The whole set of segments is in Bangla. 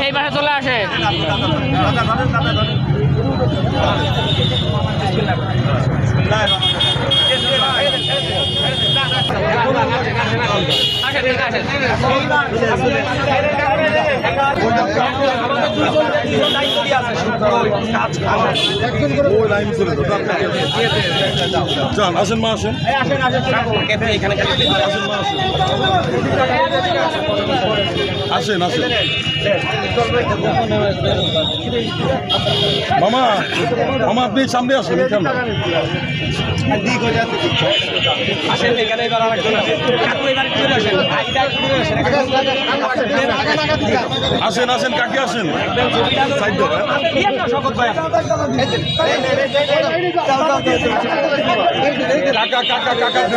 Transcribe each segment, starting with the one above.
এই পাশে চলে আসে। যান আসেন মা আসেন আসেন মা আসেন। আসেন আসেন। মামা মামা আপনি সামনে আসেন এখানে আসেন। আসেন। কাকে আসেন। কাকে আসেন কাকা কাকা কাকা।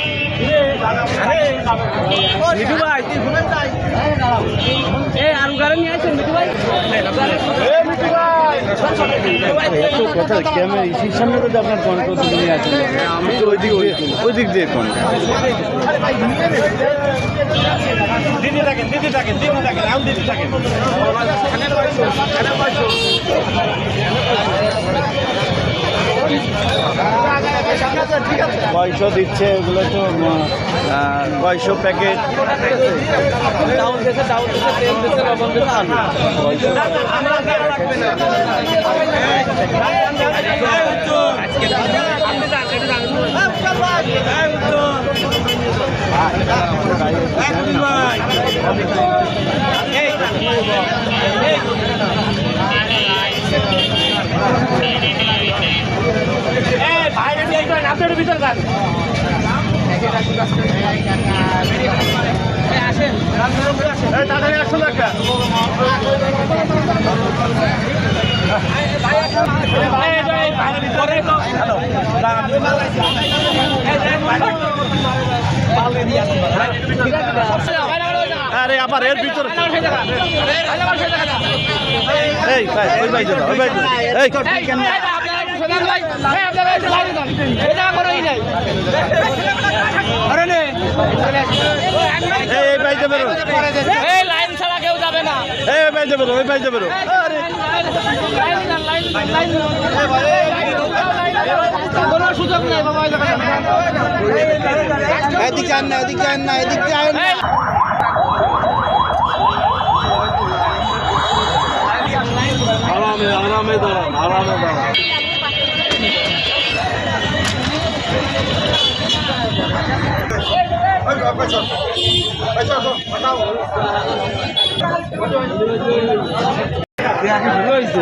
মিঠু ভাই এ আলু গাড়ি নিয়ে আসছেন মিঠু ভাই আমি তো ওই দিক ওই দিক দিয়ে ফোন দিদি থাকেন দিদি থাকেন দিদি থাকেন আম দিদি থাকেন কয়শো দিচ্ছে ওগুলো তো কয়শো প্যাকেট ডাউন দেশে দেশে লবণ দেশে তাড়াতাড়ি আসুন একটা আরে আবার এর ভিতরে এই ভাই ওই ভাই ওই ভাই এই এই এই ভাই যাবে এই লাইন ছাড়া কেউ যাবে না। এই ভাই যাবে ওই ভাই যাবে আরে। কোনো সুযোগ নেই। বাবা এদিকে আন না এদিকে আন না এদিকে আন না। আরামে আরামে দাঁড়ান আরামে দাঁড়ান। হয়েছে।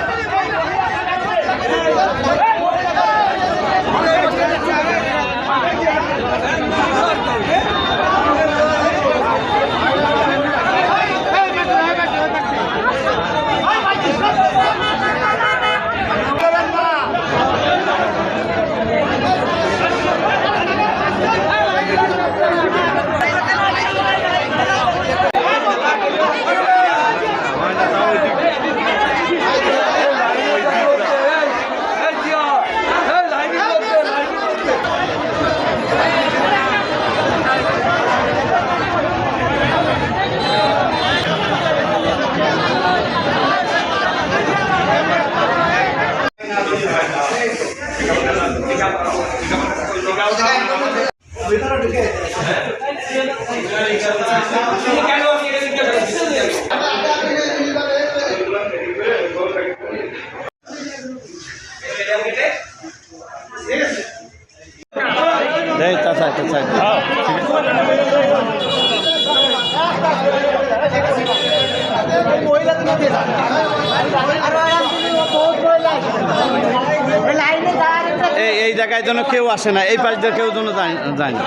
এই জায়গায় যেন কেউ আসে না এই পাশ দিয়ে কেউ যেন যায় না।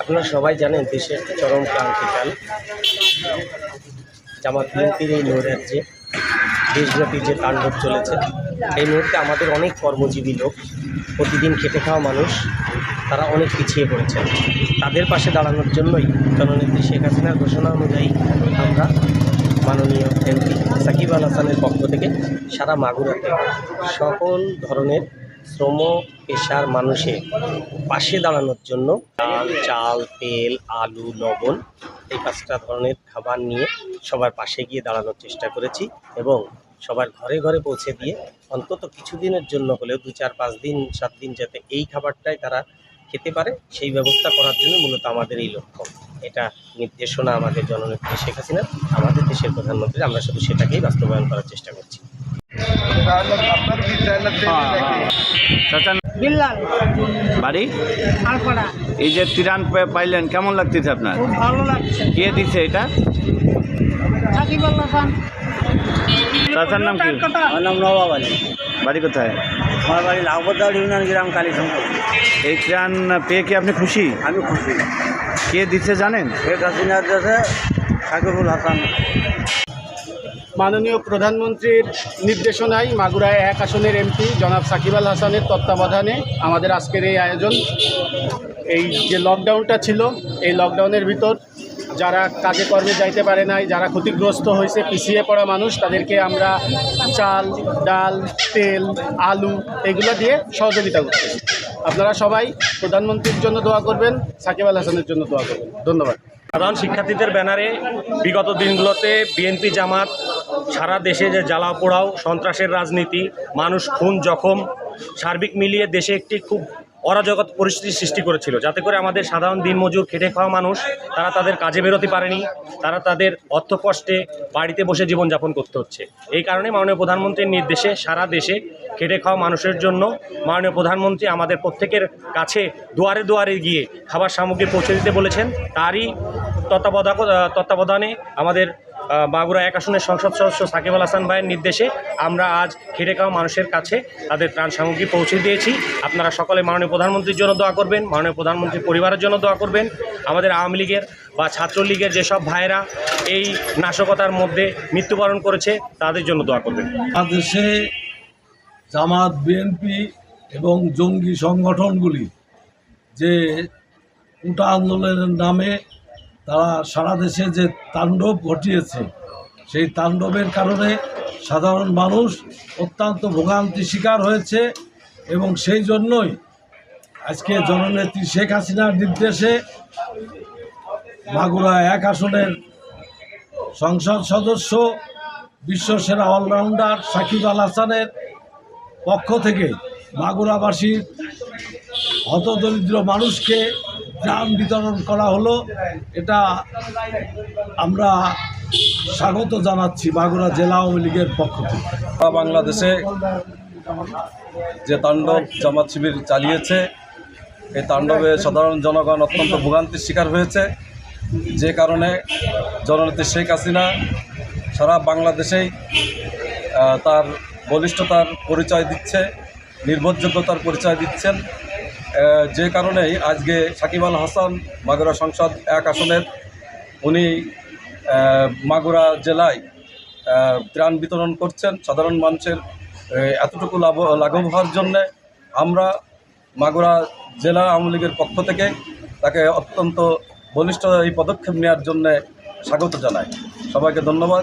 আপনারা সবাই জানেন দেশের চরম ক্রান্তিকাল। জামাত বিএনপির এই নৈরাজ্যে দেশব্যাপী যে তাণ্ডব চলেছে, এই মুহূর্তে আমাদের অনেক কর্মজীবী লোক, প্রতিদিন খেটে খাওয়া মানুষ, তারা অনেক পিছিয়ে পড়েছে। তাদের পাশে দাঁড়ানোর জন্যই জননেত্রী শেখ হাসিনার ঘোষণা অনুযায়ী আমরা মাননীয় এমপি সাকিব আল হাসানের পক্ষ থেকে সারা মাগুরাতে সকল ধরনের শ্রম পেশার মানুষের পাশে দাঁড়ানোর জন্য ডাল চাল, তেল, আলু, লবণ এই পাঁচটা ধরনের খাবার নিয়ে সবার পাশে গিয়ে দাঁড়ানোর চেষ্টা করেছি এবং সবার ঘরে ঘরে পৌঁছে দিয়ে অন্তত কিছুদিনের জন্য হলেও দু চার পাঁচ দিন সাত দিন যাতে এই খাবারটাই তারা খেতে পারে সেই ব্যবস্থা করার জন্য মূলত আমাদের এই লক্ষ্য। এটা নির্দেশনা আমাদের জননেত্রী শেখ হাসিনা আমাদের দেশের প্রধানমন্ত্রী আমরা শুধু সেটাকেই বাস্তবায়ন করার চেষ্টা করছি। বিল্লাল। বাড়ি? আলপাড়া এই যে তিরান পাইলেন কেমন লাগতেছে আপনার? খুব ভালো লাগছে। কে দিছে এটা? সাকিব চাচার নাম কি? আমার নাম নবাব আলী। বাড়ি কোথায়? আমার বাড়ি লাভদার ইউনিয়ন গ্রাম কালীসঙ্গ এই ত্রাণ পেয়ে কি আপনি খুশি? আমি খুশি। কে দিচ্ছে জানেন? শেখ হাসিনার দেশে সাকিবুল হাসান। মাননীয় প্রধানমন্ত্রীর নির্দেশনায় মাগুরায় এক আসনের এমপি জনাব সাকিব আল হাসানের তত্ত্বাবধানে আমাদের আজকের এই আয়োজন। এই যে লকডাউনটা ছিল, এই লকডাউনের ভিতর যারা কাজে কর্মে যাইতে পারে নাই, যারা ক্ষতিগ্রস্ত হয়েছে, পিছিয়ে পড়া মানুষ, তাদেরকে আমরা চাল, ডাল, তেল, আলু এগুলো দিয়ে সহযোগিতা করতেছি আপনারা সবাই প্রধানমন্ত্রীর জন্য দোয়া করবেন, সাকিব আল হাসানের জন্য দোয়া করবেন। ধন্যবাদ। সাধারণ শিক্ষার্থীদের ব্যানারে বিগত দিনগুলোতে বিএনপি জামাত, সারা দেশে যে জ্বালা পোড়াও সন্ত্রাসের রাজনীতি, মানুষ খুন, জখম, সার্বিক মিলিয়ে দেশে একটি খুব অরাজকত পরিস্থিতি সৃষ্টি করেছিল। যাতে করে আমাদের সাধারণ দিনমজুর খেটে খাওয়া মানুষ, তারা তাদের কাজে বেরোতে পারেনি, তারা তাদের অর্থ কষ্টে বাড়িতে বসে জীবনযাপন করতে হচ্ছে। এই কারণে মাননীয় প্রধানমন্ত্রীর নির্দেশে সারা দেশে খেটে খাওয়া মানুষের জন্য মাননীয় প্রধানমন্ত্রী আমাদের প্রত্যেকের কাছে দুয়ারে দুয়ারে গিয়ে খাবার সামগ্রী পৌঁছে দিতে বলেছেন। তারই তত্ত্বাবধায়ক তত্ত্বাবধানে আমাদের মাগুরা এক আসনের সংসদ সদস্য সাকিব আল হাসান ভাইয়ের নির্দেশে আমরা আজ খেটে খাওয়া মানুষের কাছে তাদের ত্রাণ সামগ্রী পৌঁছে দিয়েছি। আপনারা সকলে মাননীয় প্রধানমন্ত্রীর জন্য দোয়া করবেন, মাননীয় প্রধানমন্ত্রীর পরিবারের জন্য দোয়া করবেন, আমাদের আওয়ামী লীগের বা ছাত্রলীগের যেসব ভাইয়েরা এই নাশকতার মধ্যে মৃত্যুবরণ করেছে, তাদের জন্য দোয়া করবেন। বাংলাদেশে জামাত, বিএনপি এবং জঙ্গি সংগঠনগুলি যে উটা আন্দোলনের নামে তারা সারা দেশে যে তাণ্ডব ঘটিয়েছে, সেই তাণ্ডবের কারণে সাধারণ মানুষ অত্যন্ত ভোগান্তি শিকার হয়েছে এবং সেই জন্যই আজকে জননেত্রী শেখ হাসিনার নির্দেশে মাগুরা এক আসনের সংসদ সদস্য, বিশ্বসেরা অলরাউন্ডার সাকিব আল হাসানের পক্ষ থেকে মাগুরাবাসীর হতদরিদ্র মানুষকে ত্রাণ বিতরণ করা হলো। এটা আমরা স্বাগত জানাচ্ছি বাগুড়া জেলা আওয়ামী লীগের পক্ষ থেকে। বাংলাদেশে যে তাণ্ডব জামাত শিবির চালিয়েছে, এই তাণ্ডবে সাধারণ জনগণ অত্যন্ত ভোগান্তির শিকার হয়েছে। যে কারণে জননেত্রী শেখ হাসিনা সারা বাংলাদেশেই তার বলিষ্ঠতার পরিচয় দিচ্ছে, নির্ভরযোগ্যতার পরিচয় দিচ্ছেন। যে কারণেই আজকে সাকিব আল হাসান মাগুরা সংসদ এক আসনের, উনি মাগুরা জেলায় ত্রাণ বিতরণ করছেন। সাধারণ মানুষের এতটুকু লাভ, লাঘব হওয়ার জন্যে আমরা মাগুরা জেলা আওয়ামী লীগের পক্ষ থেকে তাকে অত্যন্ত বলিষ্ঠ এই পদক্ষেপ নেওয়ার জন্যে স্বাগত জানাই। সবাইকে ধন্যবাদ।